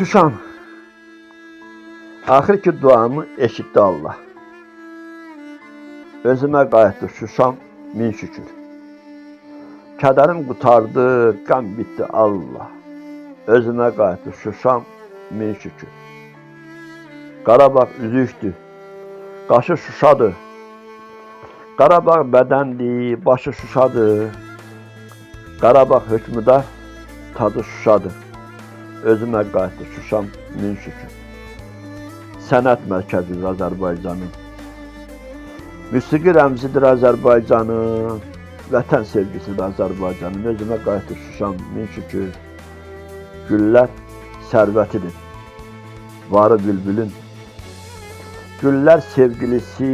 Şuşam. Axır duamı eşitdi Allah. Özümə qayıtdı Şuşam, min şükür. Kədərim qutardı, qəm bitdi Allah. Özümə qayıtdı Şuşam, min şükür. Qarabağ üzükdür, qaşı Şuşadır. Qarabağ bədəndir, başı Şuşadır. Qarabağ hökmüdar, tadı Şuşadır. Özümə qayıtdı Şuşam, min şükür. Sənət mərkəzidir Azərbaycanın. Musiqi rəmzidir Azərbaycanın. Vətən sevgisidir Azərbaycanın. Özümə qayıtdı Şuşam, min şükür. Güllər sərvətidir. Varı bülbülün. Güllər sevgilisi,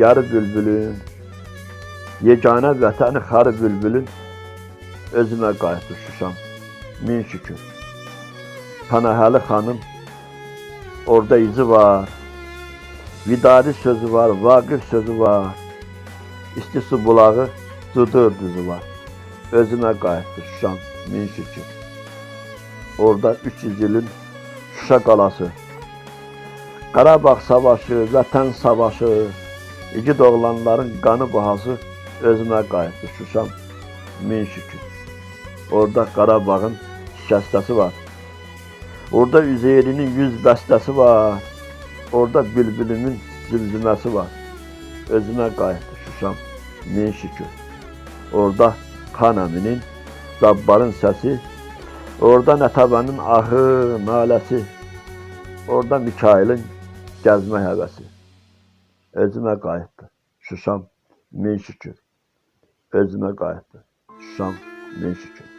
yarı bülbülün. Yeganə vətəni xarı bülbülün. Özümə qayıtdı Şuşam, min şükür. Panahəli xanım Orada izi var. Vidari sözü var, Vaqif sözü var. İsti su bulağı, Dudur düzü var. Özümə qayıtdı Şuşam, min şükür. Orada 300 ilin Şuşa qalası. Qarabağ savaşı, Vətən savaşı, igid oğlanların qanı bahası özümə qayıtdı Şuşam, min şükür. Orada Qarabağın şikəstəsi var. Orada Üzeyir'in yüz bəstəsi var. Orada bülbülümün zümzüməsi var. Özümə qayıtdı Şuşam, min şükür. Orada Xanəminin, Zabbarın səsi, orada Nətəbənin ahı, naləsi, orada Mikailin gəzmə həvəsi. Özümə qayıtdı Şuşam, min şükür. Özümə qayıtdı Şuşam, min şükür.